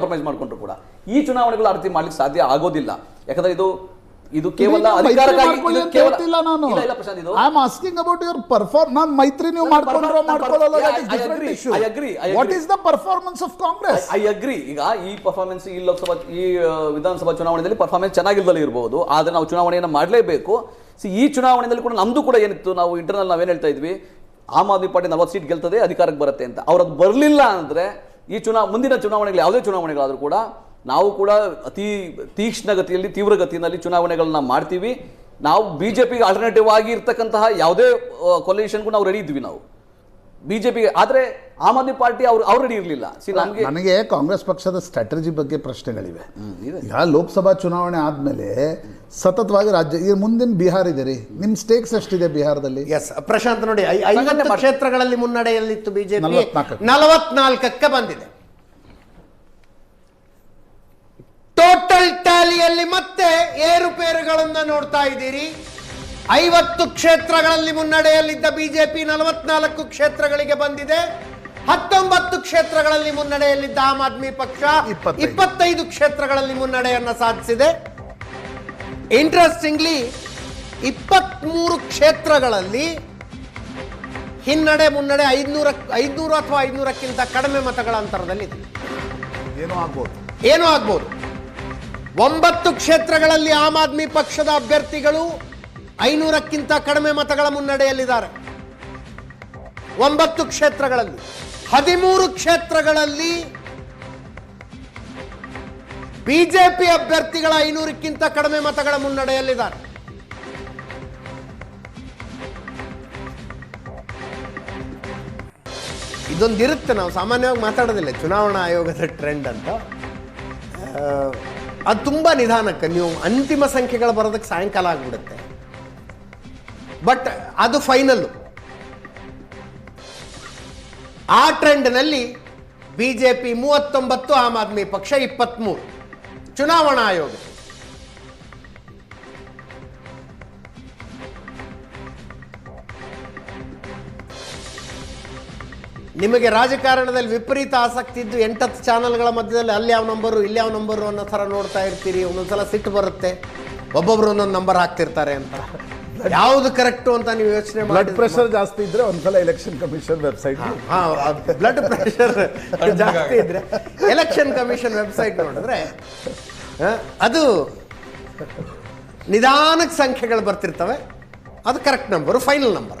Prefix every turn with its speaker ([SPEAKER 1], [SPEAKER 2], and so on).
[SPEAKER 1] Compromise ಮಾಡಿಕೊಂಡ್ರು ಕೂಡ. ಈ ಚುನಾವಣೆಗಳು ಅರ್ಥ ಮಾಡ್ಲಿಕ್ಕೆ ಸಾಧ್ಯ ಆಗೋದಿಲ್ಲ. ಯಾಕಂದ್ರೆ ಇದು ಇದು ಕೇವಲ
[SPEAKER 2] ಮೈತ್ರಿ ನೀವು performance of Congress
[SPEAKER 1] I agree ಈಗ ಈ ಪರ್ಫಾರ್ಮೆನ್ಸ್ ಈ ಲೋಕಸಭಾ ಈ ವಿಧಾನಸಭಾ ಚುನಾವಣೆಯಲ್ಲಿ ಪರ್ಫಾರ್ಮೆನ್ಸ್ ಚೆನ್ನಾಗಿಲ್ದಲೇ ಇರಬಹುದು ಆದ್ರೆ ನಾವು ಚುನಾವಣೆಯನ್ನು ಮಾಡಲೇಬೇಕು. ಈ ಚುನಾವಣೆಯಲ್ಲಿ ಕೂಡ ನಮ್ದು ಕೂಡ ಏನಿತ್ತು? ನಾವು ಇಂಟರ್ನಲ್ ನಾವೇನ್ ಹೇಳ್ತಾ ಇದ್ವಿ? ಆಮ್ ಆದ್ಮಿ ಪಾರ್ಟಿ ನಲವತ್ತು ಸೀಟ್ ಗೆಲ್ತದೆ ಅಧಿಕಾರಕ್ಕೆ ಬರುತ್ತೆ ಅಂತ. ಅವ್ರದ್ದು ಬರಲಿಲ್ಲ ಅಂದ್ರೆ ಈ ಚುನಾವ ಮುಂದಿನ ಚುನಾವಣೆಗಳು ಯಾವುದೇ ಚುನಾವಣೆಗಳಾದರೂ ಕೂಡ ನಾವು ಕೂಡ ಅತಿ ತೀಕ್ಷ್ಣ ಗತಿಯಲ್ಲಿ ತೀವ್ರ ಗತಿಯಲ್ಲಿ ಚುನಾವಣೆಗಳನ್ನ ಮಾಡ್ತೀವಿ. ನಾವು ಬಿಜೆಪಿಗೆ ಆಲ್ಟರ್ನೇಟಿವ್ ಆಗಿ ಇರ್ತಕ್ಕಂತಹ ಯಾವುದೇ ಕೂಡ ನಾವು ರೆಡಿ ಇದ್ವಿ ನಾವು. ಬಿಜೆಪಿಗೆ ಆದರೆ ಆಮ್ ಆದ್ಮಿ ಪಾರ್ಟಿ ಅವ್ರು ಅವ್ರು ರೆಡಿ ಇರಲಿಲ್ಲ. ಸಿ ನಮಗೆ
[SPEAKER 2] ನನಗೆ ಕಾಂಗ್ರೆಸ್ ಪಕ್ಷದ ಸ್ಟ್ರಾಟಜಿ ಬಗ್ಗೆ ಪ್ರಶ್ನೆಗಳಿವೆ.
[SPEAKER 1] ಯಾವ
[SPEAKER 2] ಈಗ ಲೋಕಸಭಾ ಚುನಾವಣೆ ಆದಮೇಲೆ ಸತತವಾಗಿ ರಾಜ್ಯ ಈಗ ಮುಂದಿನ ಬಿಹಾರ ಇದೆ ರೀ ನಿಮ್ ಸ್ಟೇಕ್ಸ್ ಎಷ್ಟಿದೆ ಬಿಹಾರದಲ್ಲಿ?
[SPEAKER 3] ಎಸ್ ಪ್ರಶಾಂತ್ ನೋಡಿ ಐ- ಐವತ್ತು. ಕ್ಷೇತ್ರಗಳಲ್ಲಿ ಮುನ್ನಡೆಯಲ್ಲಿತ್ತು ಬಿಜೆಪಿ.
[SPEAKER 2] ನಲವತ್ನಾಲ್ಕಕ್ಕೆ
[SPEAKER 3] ಬಂದಿದೆ. ಟೋಟಲ್ ಟ್ಯಾಲಿಯಲ್ಲಿ ಮತ್ತೆ ಏರುಪೇರುಗಳನ್ನ ನೋಡ್ತಾ ಇದ್ದೀರಿ. ಐವತ್ತು ಕ್ಷೇತ್ರಗಳಲ್ಲಿ ಮುನ್ನಡೆಯಲ್ಲಿದ್ದ ಬಿಜೆಪಿ ನಲವತ್ನಾಲ್ಕು ಕ್ಷೇತ್ರಗಳಿಗೆ ಬಂದಿದೆ. ಹತ್ತೊಂಬತ್ತು ಕ್ಷೇತ್ರಗಳಲ್ಲಿ ಮುನ್ನಡೆಯಲ್ಲಿದ್ದ ಆಮ್ ಆದ್ಮಿ ಪಕ್ಷ
[SPEAKER 2] ಇಪ್ಪತ್ತೈದು.
[SPEAKER 3] ಕ್ಷೇತ್ರಗಳಲ್ಲಿ ಮುನ್ನಡೆಯನ್ನ ಸಾಧಿಸಿದೆ. ಇಂಟ್ರೆಸ್ಟಿಂಗ್ಲಿ ಇಪ್ಪತ್ಮೂರು ಕ್ಷೇತ್ರಗಳಲ್ಲಿ ಹಿನ್ನಡೆ ಮುನ್ನಡೆ ಐದ್ನೂರ ಐದ್ನೂರು ಅಥವಾ ಐದ್ನೂರಕ್ಕಿಂತ ಕಡಿಮೆ ಮತಗಳ ಅಂತರದಲ್ಲಿದೆ
[SPEAKER 2] ಏನೋ ಆಗ್ಬೋದು.
[SPEAKER 3] ಏನೂ ಆಗ್ಬೋದು. ಒಂಬತ್ತು ಕ್ಷೇತ್ರಗಳಲ್ಲಿ ಆಮ್ ಆದ್ಮಿ ಪಕ್ಷದ ಅಭ್ಯರ್ಥಿಗಳು ಐನೂರಕ್ಕಿಂತ ಕಡಿಮೆ ಮತಗಳ ಮುನ್ನಡೆಯಲ್ಲಿದ್ದಾರೆ. ಒಂಬತ್ತು ಕ್ಷೇತ್ರಗಳಲ್ಲಿ, ಹದಿಮೂರು ಕ್ಷೇತ್ರಗಳಲ್ಲಿ ಬಿಜೆಪಿ ಅಭ್ಯರ್ಥಿಗಳ ಐನೂರಕ್ಕಿಂತ ಕಡಿಮೆ ಮತಗಳ ಮುನ್ನಡೆಯಲ್ಲಿದ್ದಾರೆ. ಇದೊಂದಿರುತ್ತೆ, ನಾವು ಸಾಮಾನ್ಯವಾಗಿ ಮಾತಾಡೋದಿಲ್ಲ, ಚುನಾವಣಾ ಆಯೋಗದ ಟ್ರೆಂಡ್ ಅಂತ. ಅದು ತುಂಬ ನಿಧಾನಕ್ಕೆ ನೀವು ಅಂತಿಮ ಸಂಖ್ಯೆಗಳು ಬರೋದಕ್ಕೆ ಸಾಯಂಕಾಲ ಆಗ್ಬಿಡುತ್ತೆ. ಬಟ್ ಅದು ಫೈನಲ್ಲು ಆ ಟ್ರೆಂಡ್ನಲ್ಲಿ ಬಿ ಜೆ ಪಿ ಮೂವತ್ತೊಂಬತ್ತು, ಆಮ್ ಆದ್ಮಿ ಪಕ್ಷ ಇಪ್ಪತ್ತ್ಮೂರು ಚುನಾವಣಾ ಆಯೋಗ. ನಿಮಗೆ ರಾಜಕಾರಣದಲ್ಲಿ ವಿಪರೀತ ಆಸಕ್ತಿ ಇದ್ದು ಎಂಟತ್ತು ಚಾನಲ್ಗಳ ಮಧ್ಯದಲ್ಲಿ ಅಲ್ಲಿ ಯಾವ ನಂಬರು ಇಲ್ಲಿ ಯಾವ ನಂಬರು ಅನ್ನೋ ಥರ ನೋಡ್ತಾ ಇರ್ತೀರಿ ಒಂದೊಂದ್ಸಲ ಸಿಟ್ಟು ಬರುತ್ತೆ. ಒಬ್ಬೊಬ್ರು ಒಂದೊಂದು ನಂಬರ್ ಹಾಕ್ತಿರ್ತಾರೆ ಅಂತ. ಯಾವುದು ಕರೆಕ್ಟು ಅಂತ ನೀವು ಯೋಚನೆ
[SPEAKER 2] ಬ್ಲಡ್ ಪ್ರೆಷರ್ ಜಾಸ್ತಿ ಇದ್ರೆ ಒಂದ್ಸಲ election commission website
[SPEAKER 3] blood pressure ಜಾಸ್ತಿ ಇದ್ರೆ ಎಲೆಕ್ಷನ್ ಕಮಿಷನ್ ವೆಬ್ಸೈಟ್ ನೋಡಿದ್ರೆ ಅದು ನಿಧಾನಕ್ಕೆ ಸಂಖ್ಯೆಗಳು ಬರ್ತಿರ್ತವೆ. ಅದು ಕರೆಕ್ಟ್ ನಂಬರು ಫೈನಲ್ ನಂಬರ್